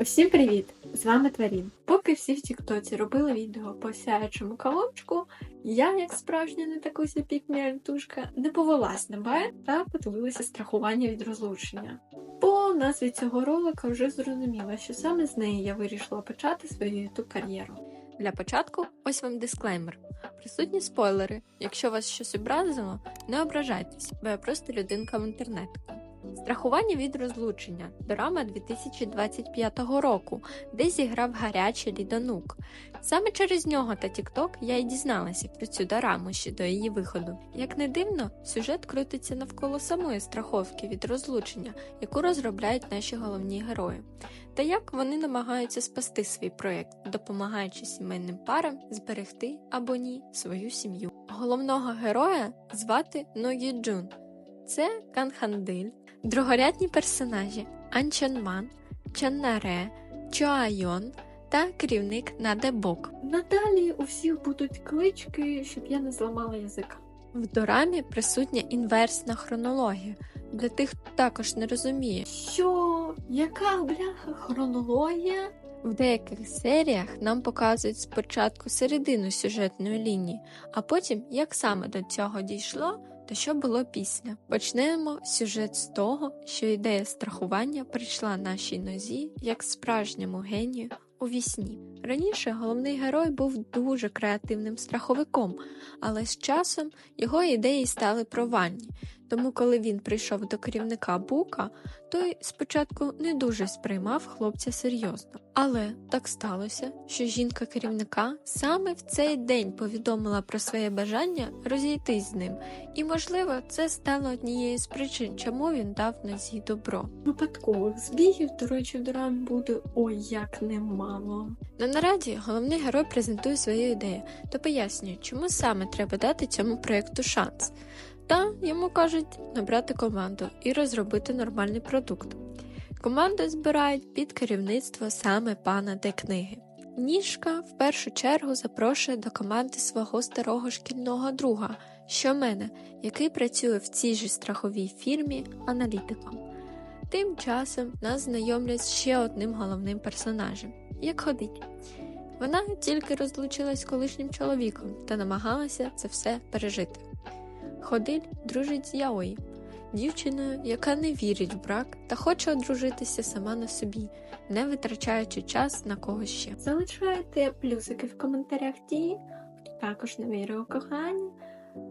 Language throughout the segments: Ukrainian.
Усім привіт! З вами Тварін. Поки всі в Тіктоці робили відео по сяючому колончику, я, як справжня не такуся пікміальтушка, не повелась на бай та подивилася страхування від розлучення. По назві цього ролика вже зрозуміла, що саме з неї я вирішила почати свою ютуб кар'єру. Для початку ось вам дисклеймер. Присутні спойлери. Якщо вас щось образило, не ображайтесь, бо я просто людинка в інтернету. Страхування від розлучення дорама 2025 року, де зіграв гарячий лідонук. Саме через нього та TikTok я й дізналася про цю дораму ще до її виходу. Як не дивно, сюжет крутиться навколо самої страховки від розлучення, яку розробляють наші головні герої. Та як вони намагаються спасти свій проєкт, допомагаючи сімейним парам зберегти або ні свою сім'ю. Головного героя звати Ногі Джун. Це Канхандиль, другорядні персонажі Анчанман, Чаннаре, Чоайон та керівник Надебок. Надалі у всіх будуть клички, щоб я не зламала язика. В дорамі присутня інверсна хронологія. Для тих, хто також не розуміє, Що? Яка бляха хронологія? в деяких серіях нам показують спочатку середину сюжетної лінії, а потім як саме до цього дійшло та що було після. Почнемо сюжет з того, що ідея страхування прийшла нашій нозі як справжньому генію у вісні. Раніше головний герой був дуже креативним страховиком, але з часом його ідеї стали провальні. Тому, коли він прийшов до керівника Бука, той спочатку не дуже сприймав хлопця серйозно. Але так сталося, що жінка керівника саме в цей день повідомила про своє бажання розійтись з ним, і, можливо, це стало однією з причин, чому він дав Нозі добро. Випадкових збігів, до речі, дорамі буде ой як немало. На нараді головний герой презентує свою ідею та пояснює, чому саме треба дати цьому проєкту шанс. Та йому кажуть набрати команду і розробити нормальний продукт. Команду збирають під керівництво саме пана Де книги. Ніжка в першу чергу запрошує до команди свого старого шкільного друга, що мене, який працює в цій же страховій фірмі аналітиком. Тим часом нас знайомлять з ще одним головним персонажем як ходить. Вона тільки розлучилась з колишнім чоловіком та намагалася це все пережити. Ходиль дружить з Яої, дівчиною, яка не вірить в брак та хоче одружитися сама на собі, не витрачаючи час на когось ще. Залишайте плюсики в коментарях ті, хто також не вірить у кохання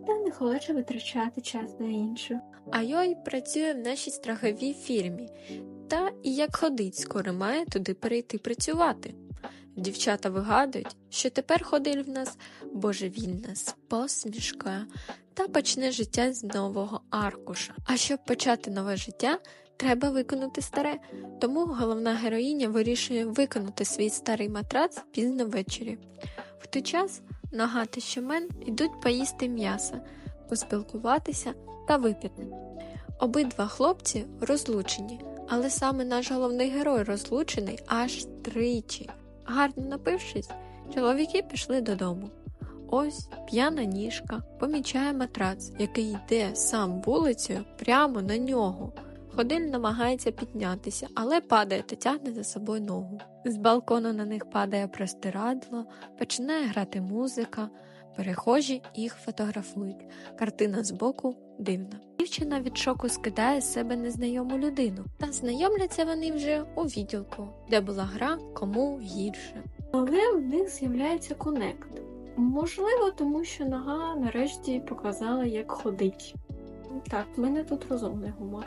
та не хоче витрачати час на іншу. А Йой працює в нашій страховій фірмі, та і як ходить, скоро має туди перейти працювати. Дівчата вигадують, що тепер ходиль в нас божевільна з посмішкою та почне життя з нового аркуша. А щоб почати нове життя, треба виконати старе. Тому головна героїня вирішує виконати свій старий матрац пізно ввечері. В той час нога та щемен йдуть поїсти м'яса, поспілкуватися та випити. Обидва хлопці розлучені, але саме наш головний герой розлучений аж тричі. Гарно напившись, чоловіки пішли додому. Ось п'яна ніжка помічає матрац, який йде сам вулицею прямо на нього. Ходиль намагається піднятися, але падає та тягне за собою ногу. З балкону на них падає простирадло, починає грати музика, перехожі їх фотографують. Картина збоку дивна. Дівчина від шоку скидає з себе незнайому людину, та знайомляться вони вже у відділку, де була гра кому гірше. Але в них з'являється конект. Можливо, тому що нога нарешті показала, як ходить. Так, в мене тут розумний гумор.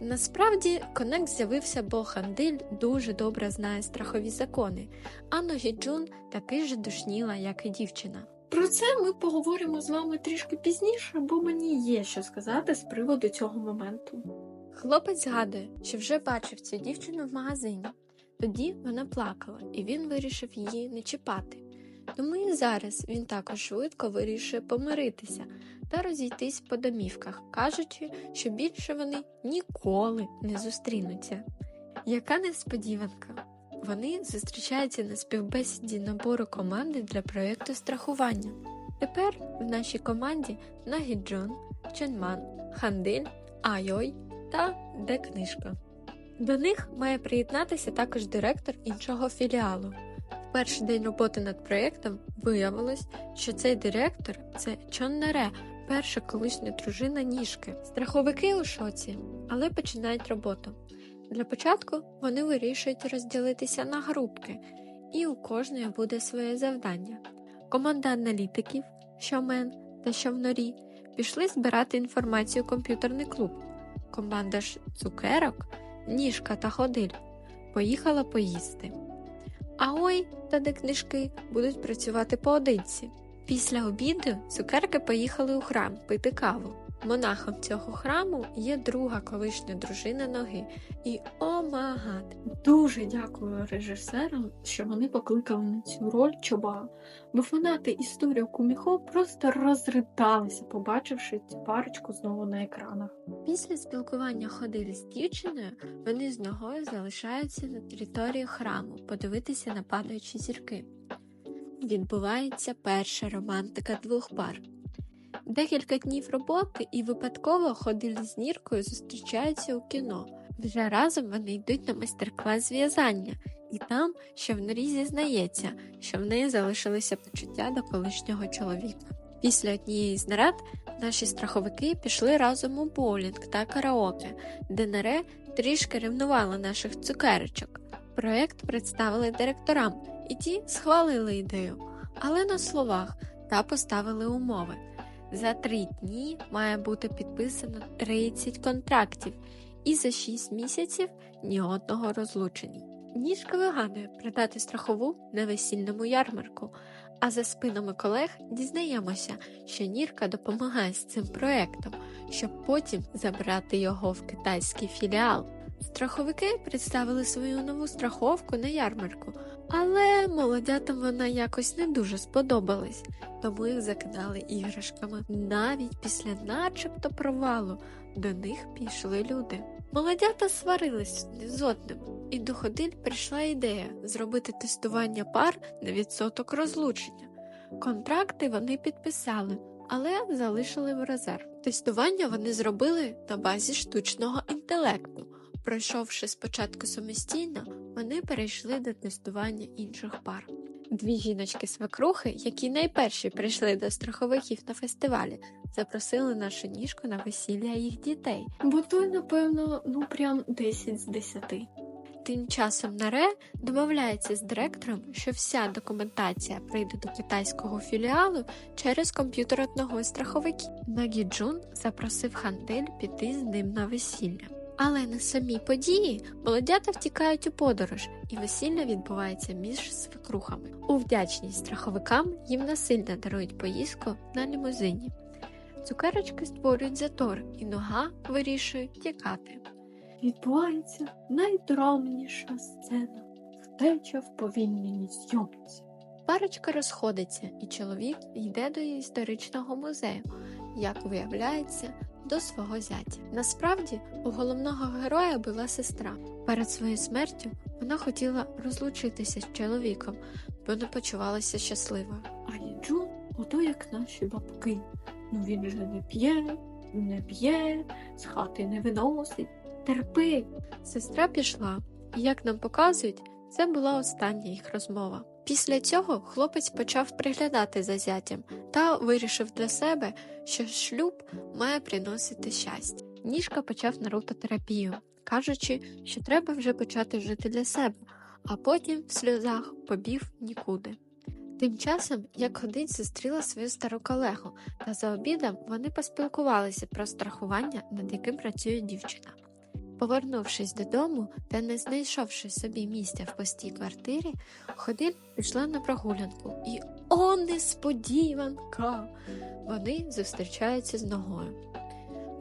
Насправді конект з'явився, бо Хандиль дуже добре знає страхові закони, а Ногіджун такий же душніла, як і дівчина. Про це ми поговоримо з вами трішки пізніше, бо мені є що сказати з приводу цього моменту. Хлопець згадує, що вже бачив цю дівчину в магазині. Тоді вона плакала, і він вирішив її не чіпати. Тому і зараз він також швидко вирішує помиритися та розійтись по домівках, кажучи, що більше вони ніколи не зустрінуться. Яка несподіванка! Вони зустрічаються на співбесіді набору команди для проєкту страхування. Тепер в нашій команді Нагіджун, Ченман, Хандиль, Айой та Де книжка. До них має приєднатися також директор іншого філіалу. В перший день роботи над проєктом виявилось, що цей директор це Чоннаре, перша колишня дружина ніжки. Страховики у шоці, але починають роботу. Для початку вони вирішують розділитися на групки, і у кожної буде своє завдання. Команда аналітиків, Щомен та Щовнорі, пішли збирати інформацію у комп'ютерний клуб. Команда ж цукерок, ніжка та ходиль поїхала поїсти. А ой та де книжки будуть працювати поодинці. Після обіду цукерки поїхали у храм пити каву. Монахом цього храму є друга колишня дружина ноги. І о магад! Дуже дякую режисерам, що вони покликали на цю роль чоба, бо фанати історії Куміхо просто розридалися, побачивши цю парочку знову на екранах. Після спілкування ходили з дівчиною, вони з ногою залишаються на території храму подивитися на падаючі зірки. Відбувається перша романтика двох пар. Декілька днів роботи і випадково ходили з Ніркою зустрічаються у кіно. Вже разом вони йдуть на майстер-клас зв'язання, і там, в зізнається, що в неї залишилися почуття до колишнього чоловіка. Після однієї з нарад наші страховики пішли разом у боулінг та караоке, де наре трішки ревнувала наших цукерочок. Проект представили директорам, і ті схвалили ідею, але на словах та поставили умови. За три дні має бути підписано 30 контрактів, і за 6 місяців ні одного розлучення. Ніжка вигадує продати страхову на весільному ярмарку, а за спинами колег дізнаємося, що Нірка допомагає з цим проектом, щоб потім забрати його в китайський філіал. Страховики представили свою нову страховку на ярмарку, але молодятам вона якось не дуже сподобалась, тому їх закидали іграшками. Навіть після начебто провалу до них пішли люди. Молодята сварились з одним, і до ходиль прийшла ідея зробити тестування пар на відсоток розлучення. Контракти вони підписали, але залишили в резерв. Тестування вони зробили на базі штучного інтелекту. Пройшовши спочатку самостійно, вони перейшли до тестування інших пар. Дві жіночки-свекрухи, які найперші прийшли до страховиків на фестивалі, запросили нашу ніжку на весілля їх дітей. Бо той, напевно, ну прям 10 з 10. Тим часом Наре домовляється з директором, що вся документація прийде до китайського філіалу через комп'ютер одного з страховиків. Нагі Джун запросив Хандель піти з ним на весілля. Але на самій події молодята втікають у подорож, і весілля відбувається між свекрухами. У вдячність страховикам їм насильно дарують поїздку на лімузині. Цукерочки створюють затор, і нога вирішує тікати. Відбувається найдромніша сцена втеча в повільненій зйомці. Парочка розходиться, і чоловік йде до історичного музею, як виявляється, до свого зятя. Насправді, у головного героя була сестра. Перед своєю смертю вона хотіла розлучитися з чоловіком, бо не почувалася щасливою. А Їджун ото як наші бабки. Ну він же не п'є, не п'є, з хати не виносить. Терпи. Сестра пішла, і як нам показують, це була остання їх розмова. Після цього хлопець почав приглядати за зятям та вирішив для себе, що шлюб має приносити щастя. Ніжка почав нарутотерапію, кажучи, що треба вже почати жити для себе, а потім в сльозах побів нікуди. Тим часом, як ходить, зустріла свою стару колегу, та за обідом вони поспілкувалися про страхування, над яким працює дівчина. Повернувшись додому та не знайшовши собі місця в пустій квартирі, Ходиль пішла на прогулянку і о, несподіванка! Вони зустрічаються з ногою.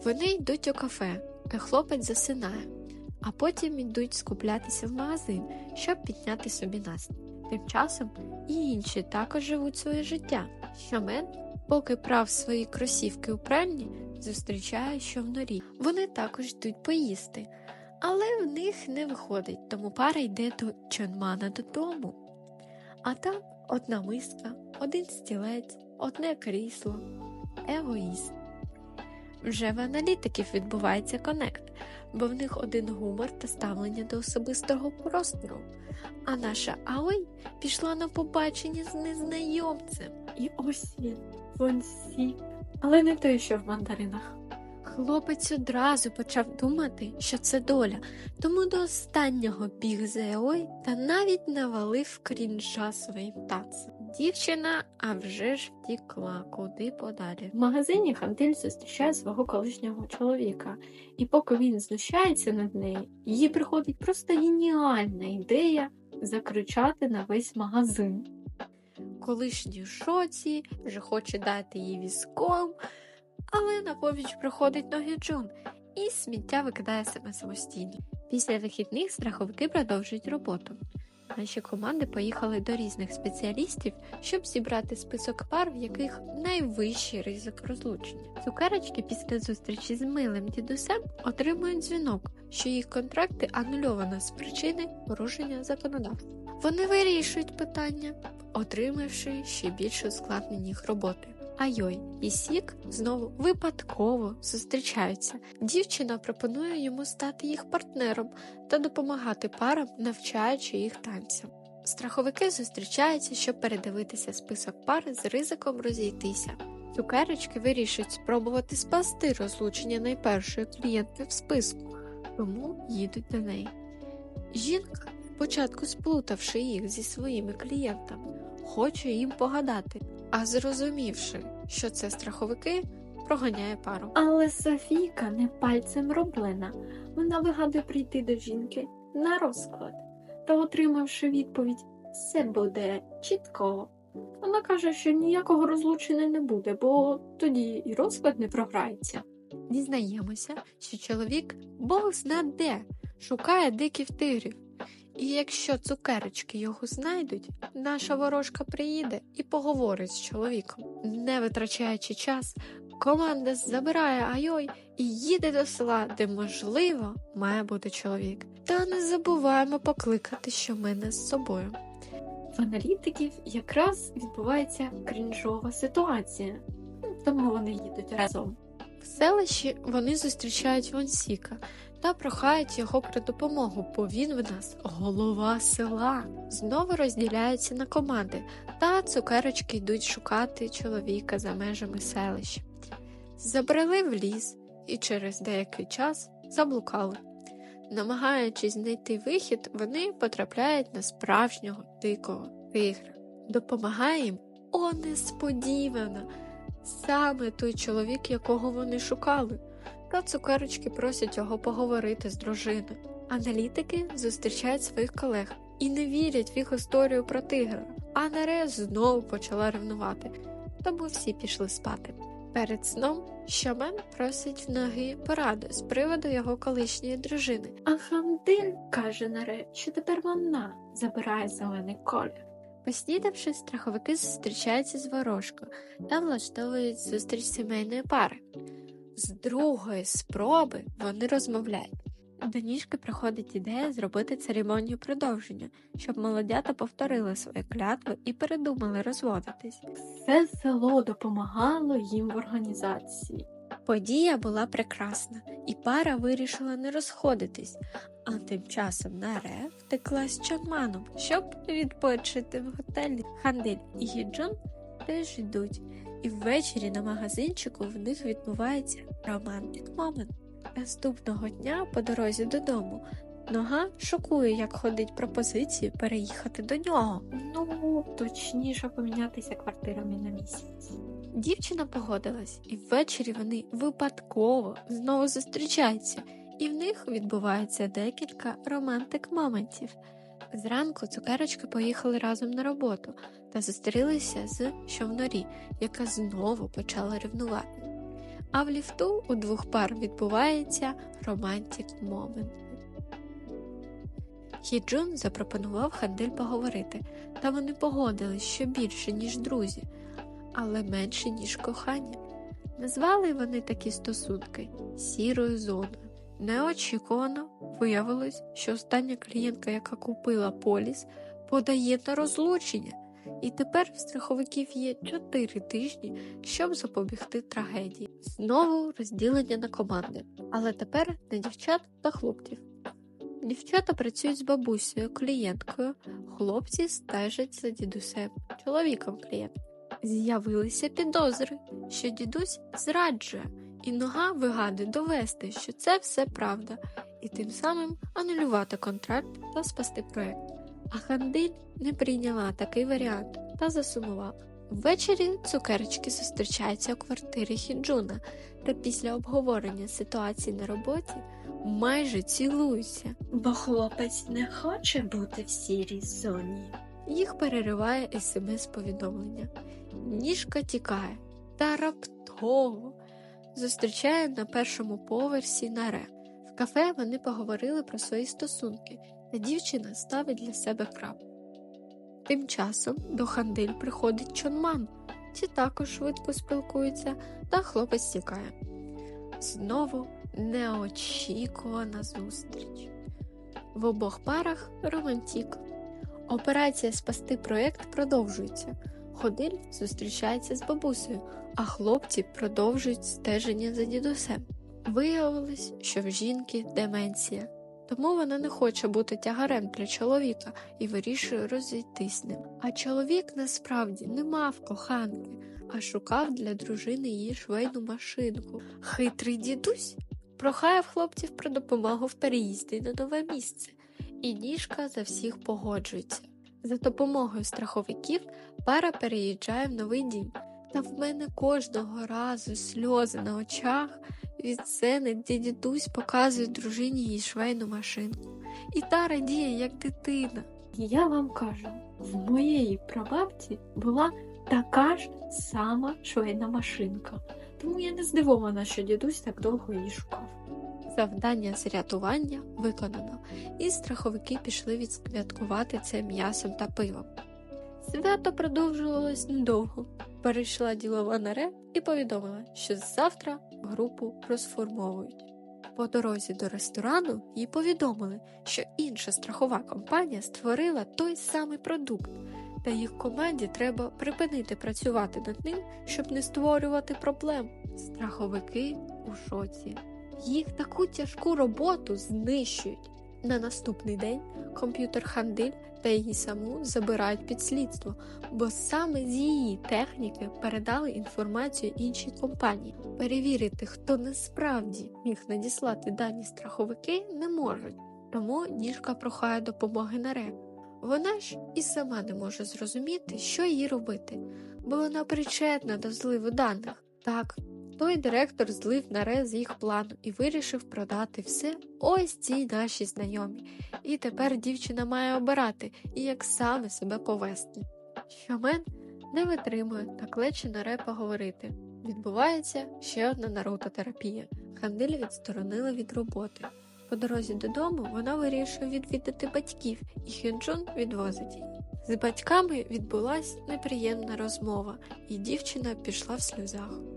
Вони йдуть у кафе, а хлопець засинає, а потім йдуть скуплятися в магазин, щоб підняти собі настрій. Тим часом і інші також живуть своє життя. Щомен, поки прав свої кросівки у пральні, зустрічає, що в норі. Вони також йдуть поїсти, але в них не виходить, тому пара йде до Чонмана додому. А там одна миска, один стілець, одне крісло, егоїст. Вже в аналітиків відбувається конект, бо в них один гумор та ставлення до особистого простору. А наша Аой пішла на побачення з незнайомцем. І ось він, Вонсі, але не той, що в мандаринах. Хлопець одразу почав думати, що це доля, тому до останнього біг за Еой та навіть навалив крінжа своїм тацем. Дівчина, а вже ж втікла куди подалі. В магазині Хантиль зустрічає свого колишнього чоловіка, і поки він знущається над нею, їй приходить просто геніальна ідея закричати на весь магазин. Колишній шоці, вже хоче дати їй візком, але на поміч приходить ноги Джун і сміття викидає себе самостійно. Після вихідних страховики продовжують роботу. Наші команди поїхали до різних спеціалістів, щоб зібрати список пар, в яких найвищий ризик розлучення. Цукерочки після зустрічі з милим дідусем отримують дзвінок, що їх контракти анульовано з причини порушення законодавства. Вони вирішують питання, отримавши ще більш ускладнені їх роботи. Айой і Сік знову випадково зустрічаються. Дівчина пропонує йому стати їх партнером та допомагати парам, навчаючи їх танцям. Страховики зустрічаються, щоб передивитися список пар з ризиком розійтися. Цукерочки вирішують спробувати спасти розлучення найпершої клієнтки в списку, тому їдуть до неї. Жінка, спочатку сплутавши їх зі своїми клієнтами, хоче їм погадати, а зрозумівши, що це страховики, проганяє пару. Але Софійка не пальцем роблена. Вона вигадує прийти до жінки на розклад та, отримавши відповідь, все буде чітко. Вона каже, що ніякого розлучення не буде, бо тоді і розклад не програється. Дізнаємося, що чоловік Бог зна де шукає диких тигрів. І якщо цукерочки його знайдуть, наша ворожка приїде і поговорить з чоловіком. Не витрачаючи час, команда забирає Айой і їде до села, де, можливо, має бути чоловік. Та не забуваємо покликати щомена з собою. В аналітиків якраз відбувається крінжова ситуація, тому вони їдуть разом. В селищі вони зустрічають Вонсіка та прохають його про допомогу, бо він в нас голова села. Знову розділяються на команди, та цукерочки йдуть шукати чоловіка за межами селища. Забрели в ліс і через деякий час заблукали. Намагаючись знайти вихід, вони потрапляють на справжнього дикого тигра. Допомагає їм, о, несподівано, саме той чоловік, якого вони шукали. Та цукерочки просять його поговорити з дружиною. Аналітики зустрічають своїх колег і не вірять в їх історію про тигра. А Наре знову почала ревнувати, тому всі пішли спати. Перед сном Щамен просить в ноги пораду з приводу його колишньої дружини. А Хантиль каже наре, що тепер вона забирає зелений колір. Поснідавши, страховики зустрічаються з ворожкою та влаштовують зустріч сімейної пари. З другої спроби вони розмовляють. До ніжки приходить ідея зробити церемонію продовження, щоб молодята повторили свої клятви і передумали розводитись. Все село допомагало їм в організації. Подія була прекрасна, і пара вирішила не розходитись, а тим часом Наре втекла з Чонманом, щоб відпочити в готелі. Хандель і Гіджон теж йдуть, і ввечері на магазинчику в них відбувається романтик момент. Наступного дня по дорозі додому нога шокує, як ходить пропозицію переїхати до нього. Ну, точніше помінятися квартирами на місяць. Дівчина погодилась, і ввечері вони випадково знову зустрічаються, і в них відбувається декілька романтик моментів. Зранку цукерочки поїхали разом на роботу та зустрілися з Щовнорі, яка знову почала ревнувати. А в ліфту у двох пар відбувається романтик момент. Хіджун запропонував Хандель поговорити, та вони погодились, що більше, ніж друзі, але менше, ніж кохання. Назвали вони такі стосунки сірою зоною. Неочікувано виявилось, що остання клієнтка, яка купила поліс, подає на розлучення. І тепер в страховиків є 4 тижні, щоб запобігти трагедії. Знову розділення на команди, але тепер на дівчат та хлопців. Дівчата працюють з бабусею, клієнткою, хлопці стежать за дідусем, чоловіком клієнта. З'явилися підозри, що дідусь зраджує, і нога вигадує довести, що це все правда, і тим самим анулювати контракт та спасти проект. А Хандиль не прийняла такий варіант та засумувала. Ввечері цукерочки зустрічаються у квартирі Хіджуна, та після обговорення ситуації на роботі майже цілуються. Бо хлопець не хоче бути в сірій зоні. Їх перериває смс-повідомлення. Ніжка тікає та раптово зустрічає на першому поверсі наре. Кафе вони поговорили про свої стосунки, та дівчина ставить для себе крапку. Тим часом до Хандиль приходить Чонман, ті також швидко спілкуються, та хлопець тікає. Знову неочікувана зустріч. В обох парах романтік. Операція спасти проєкт продовжується. Ходиль зустрічається з бабусею, а хлопці продовжують стеження за дідусем. Виявилось, що в жінки деменція, тому вона не хоче бути тягарем для чоловіка і вирішує розійтись ним. А чоловік насправді не мав коханки, а шукав для дружини її швейну машинку. Хитрий дідусь прохає хлопців про допомогу в переїзді на нове місце, і ніжка за всіх погоджується. За допомогою страховиків пара переїжджає в новий дім, та в мене кожного разу сльози на очах від сцени, де дідусь показує дружині її швейну машинку. І та радіє, як дитина. Я вам кажу, в моєї прабабці була така ж сама швейна машинка, тому я не здивована, що дідусь так довго її шукав. Завдання з рятування виконано, і страховики пішли відсвяткувати це м'ясом та пивом. Свято продовжувалось недовго. Перейшла ділова наре і повідомила, що завтра групу розформовують. По дорозі до ресторану їй повідомили, що інша страхова компанія створила той самий продукт, та їх команді треба припинити працювати над ним, щоб не створювати проблем. Страховики у шоці. Їх таку тяжку роботу знищують. На наступний день комп'ютер Хандиль та її саму забирають під слідство, бо саме з її техніки передали інформацію іншій компанії. Перевірити, хто насправді міг надіслати дані страховики, не можуть, тому ніжка прохає допомоги на наре. Вона ж і сама не може зрозуміти, що їй робити, бо вона причетна до зливу даних. Так, той директор злив наре з їх плану і вирішив продати все ось цій нашій знайомій. І тепер дівчина має обирати і як саме себе повести. Щомен не витримує та клече наре поговорити. Відбувається ще одна нарутотерапія. Хандиль відсторонила від роботи. По дорозі додому вона вирішує відвідати батьків, і Хюнджун відвозить її. З батьками відбулась неприємна розмова, і дівчина пішла в сльозах.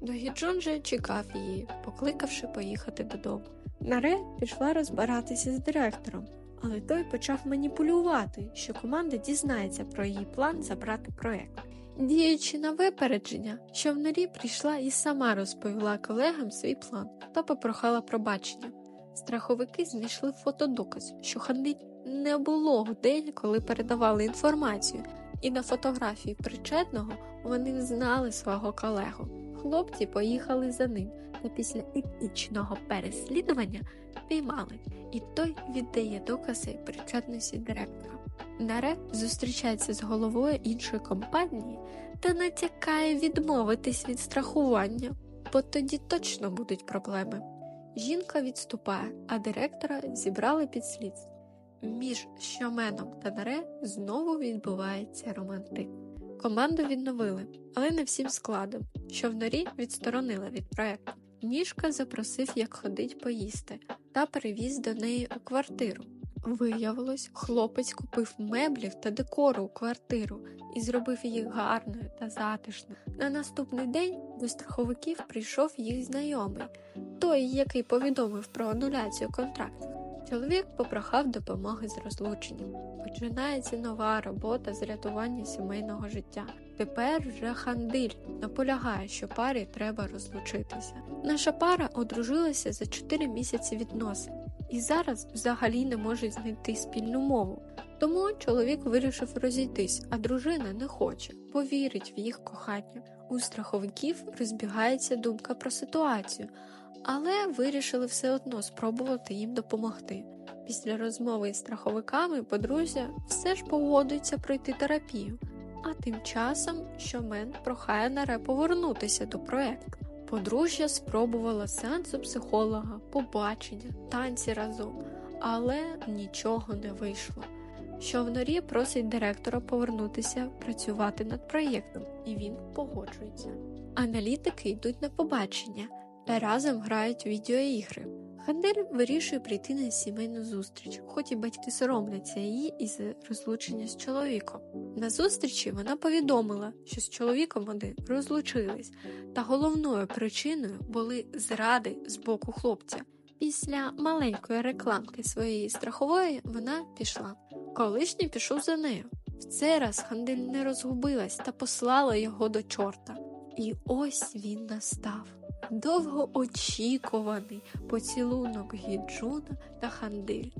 До Гіджун же чекав її, покликавши поїхати додому. Наре пішла розбиратися з директором, але той почав маніпулювати, що команда дізнається про її план забрати проект. Діючи на випередження, що в норі прийшла і сама розповіла колегам свій план та попрохала пробачення. Страховики знайшли фотодоказ, що Хандиль не було в день, коли передавали інформацію, і на фотографії причетного вони взнали свого колегу. Хлопці поїхали за ним, та після етичного переслідування піймали, і той віддає докази причетності директора. Наре зустрічається з головою іншої компанії та натякає відмовитись від страхування, бо тоді точно будуть проблеми. Жінка відступає, а директора зібрали під слідство. Між Щоменом та Наре знову відбувається романтик. Команду відновили, але не всім складом, що в норі відсторонили від проекту. Ніжка запросив, як ходить поїсти, та перевіз до неї у квартиру. Виявилось, хлопець купив меблів та декору у квартиру і зробив їх гарною та затишною. На наступний день до страховиків прийшов їх знайомий, той, який повідомив про ануляцію контракту. Чоловік попрохав допомоги з розлученням. Починається нова робота з рятування сімейного життя. Тепер вже хандиль наполягає, що парі треба розлучитися. Наша пара одружилася за 4 місяці відносин і зараз взагалі не можуть знайти спільну мову. Тому чоловік вирішив розійтись, а дружина не хоче, повірить в їх кохання. У страховиків розбігається думка про ситуацію, але вирішили все одно спробувати їм допомогти. Після розмови із страховиками подружжя все ж погодується пройти терапію. А тим часом Щомен прохає Наре повернутися до проекту. Подружжя спробувала сеанс у психолога, побачення, танці разом, але нічого не вийшло. Щовнорі просить директора повернутися працювати над проєктом, і він погоджується. Аналітики йдуть на побачення та разом грають відеоігри. Хандель вирішує прийти на сімейну зустріч, хоч і батьки соромляться її із розлучення з чоловіком. На зустрічі вона повідомила, що з чоловіком вони розлучились, та головною причиною були зради з боку хлопця. Після маленької рекламки своєї страхової вона пішла. Колишній пішов за нею. В цей раз Хандель не розгубилась та послала його до чорта. І ось він настав. Довгоочікуваний поцілунок Гіджуна та Хандиль.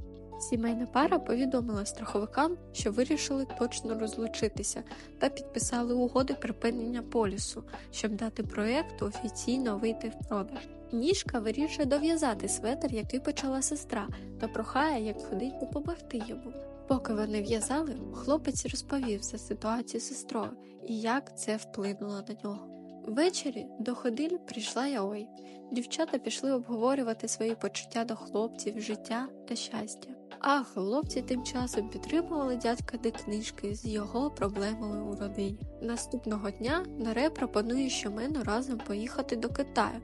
Сімейна пара повідомила страховикам, що вирішили точно розлучитися та підписали угоди припинення полісу, щоб дати проєкту офіційно вийти в продаж. Ніжка вирішує дов'язати светр, який почала сестра, та прохає, як ходить допомогти йому. Поки вони в'язали, хлопець розповів за ситуацію сестрою і як це вплинуло на нього. Ввечері до ходиль прийшла Яой. Дівчата пішли обговорювати свої почуття до хлопців, життя та щастя. А хлопці тим часом підтримували дядька де книжки з його проблемами у родині. Наступного дня Наре пропонує Щомену разом поїхати до Китаю,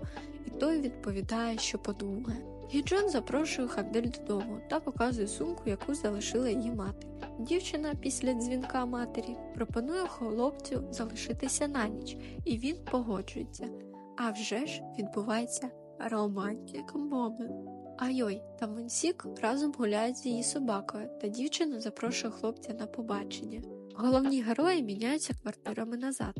і той відповідає, що подумає. Гіджон запрошує Хандель додому та показує сумку, яку залишила її мати. Дівчина після дзвінка матері пропонує хлопцю залишитися на ніч, і він погоджується. А вже ж відбувається романтик момент. Айой та Монсік разом гуляють з її собакою, та дівчина запрошує хлопця на побачення. Головні герої міняються квартирами назад,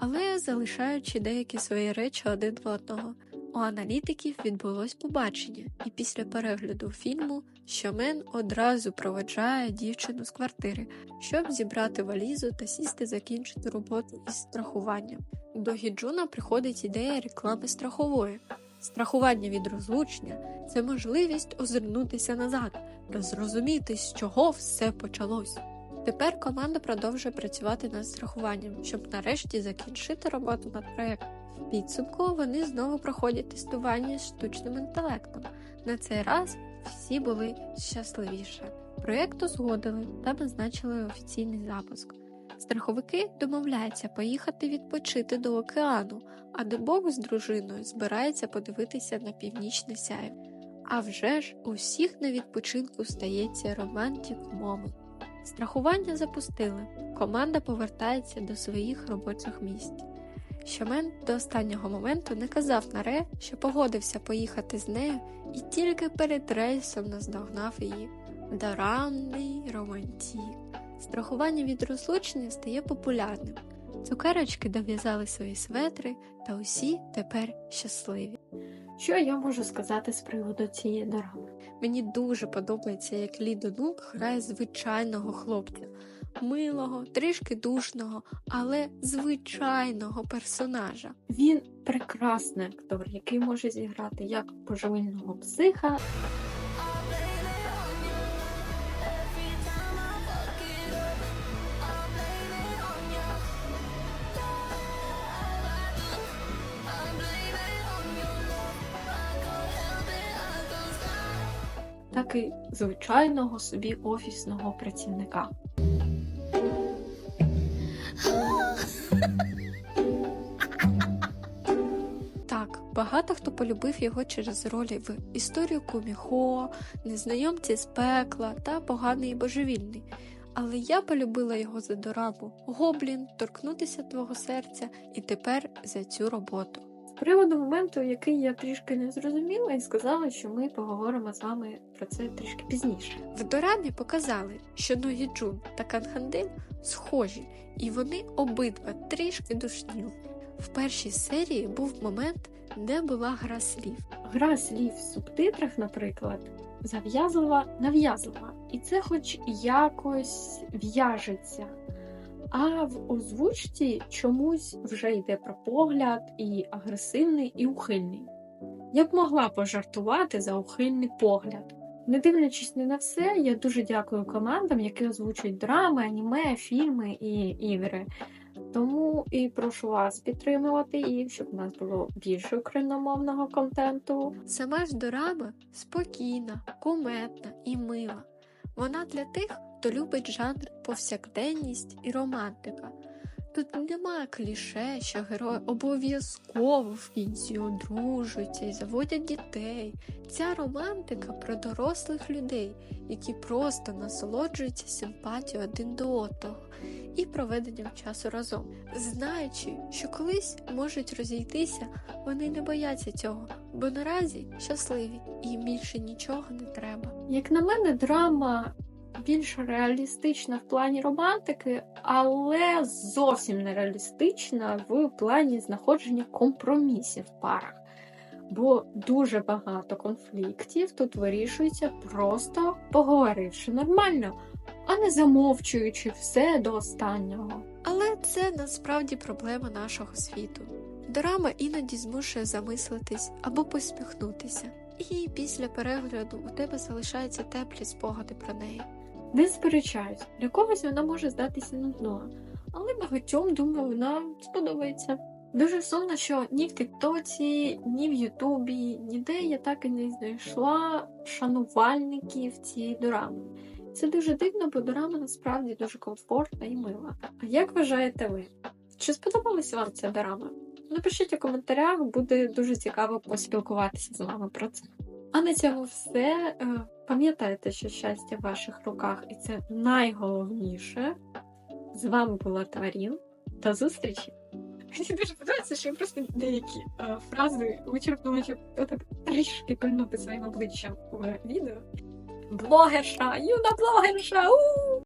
але залишаючи деякі свої речі один в одного. У аналітиків відбулось побачення, і після перегляду фільму Щомен одразу проведжає дівчину з квартири, щоб зібрати валізу та сісти закінчити роботу із страхуванням. До Гіджуна приходить ідея реклами страхової. Страхування від розлучення це можливість озирнутися назад та зрозуміти, з чого все почалось. Тепер команда продовжує працювати над страхуванням, щоб нарешті закінчити роботу над проєктом. В підсумку вони знову проходять тестування з штучним інтелектом. На цей раз всі були щасливіше. Проєкт узгодили та назначили офіційний запуск. Страховики домовляються поїхати відпочити до океану, а Дебок з дружиною збирається подивитися на північне сяйв. А вже ж у всіх на відпочинку стається романтик момент. Страхування запустили. Команда повертається до своїх робочих місць. Щомен до останнього моменту не казав Наре, що погодився поїхати з нею і тільки перед рейсом наздогнав її. Доранний романтік. Страхування від розлучення стає популярним. Цукерочки дов'язали свої светри, та усі тепер щасливі. Що я можу сказати з приводу цієї дорами? Мені дуже подобається, як Лі Донук грає звичайного хлопця, милого, трішки душного, але звичайного персонажа. Він прекрасний актор, який може зіграти як божевільного психа, так і звичайного собі офісного працівника. Багато хто полюбив його через ролі в історію Куміхо, незнайомці з пекла та поганий і божевільний. Але я полюбила його за дораму Гоблін, торкнутися твого серця і тепер за цю роботу. з приводу моменту, який я трішки не зрозуміла, і сказала, що ми поговоримо з вами про це трішки пізніше. В дорамі показали, що Ногі Джун та Канхандель схожі, і вони обидва трішки душніли. В першій серії був момент, де була гра слів. Гра слів в субтитрах, наприклад, зав'язлива, нав'язлива, і це хоч якось в'яжеться. А в озвучці чомусь вже йде про погляд і агресивний, і ухильний. Я б могла пожартувати за ухильний погляд. Не дивлячись не на все, я дуже дякую командам, які озвучують драми, аніме, фільми і ігри. Тому і прошу вас підтримувати їх, щоб у нас було більше україномовного контенту. Сама ж дорама спокійна, кумедна і мила. Вона для тих, хто любить жанр повсякденність і романтика. Тут немає кліше, що герої обов'язково в кінці одружуються і заводять дітей. Ця романтика про дорослих людей, які просто насолоджуються симпатією один до одного і проведенням часу разом. Знаючи, що колись можуть розійтися, вони не бояться цього, бо наразі щасливі і їм більше нічого не треба. Як на мене, драма більш реалістична в плані романтики, але зовсім не реалістична в плані знаходження компромісів в парах. Бо дуже багато конфліктів тут вирішується просто поговоривши нормально, а не замовчуючи все до останнього. Але це насправді проблема нашого світу. Драма іноді змушує замислитись або посміхнутися, і після перегляду у тебе залишаються теплі спогади про неї. Не сперечаюсь, для когось вона може здатися нудною, але багатьом, думаю, вона сподобається. Дуже сумно, що ні в Тіктоці, ні в Ютубі, ніде я так і не знайшла шанувальників цієї дорами. Це дуже дивно, бо дорама насправді дуже комфортна і мила. А як вважаєте ви? Чи сподобалася вам ця дорама? Напишіть у коментарях, буде дуже цікаво поспілкуватися з вами про це. А на цьому все. Е, Пам'ятайте, що щастя в ваших руках, і це найголовніше. З вами була Тварін. До зустрічі! Мені дуже подобається, що я просто деякі е, фрази вичерпнула, щоб трішки пильнути своїм обличчям у відео. Blåhärsha, Juna Blåhärsha, uh!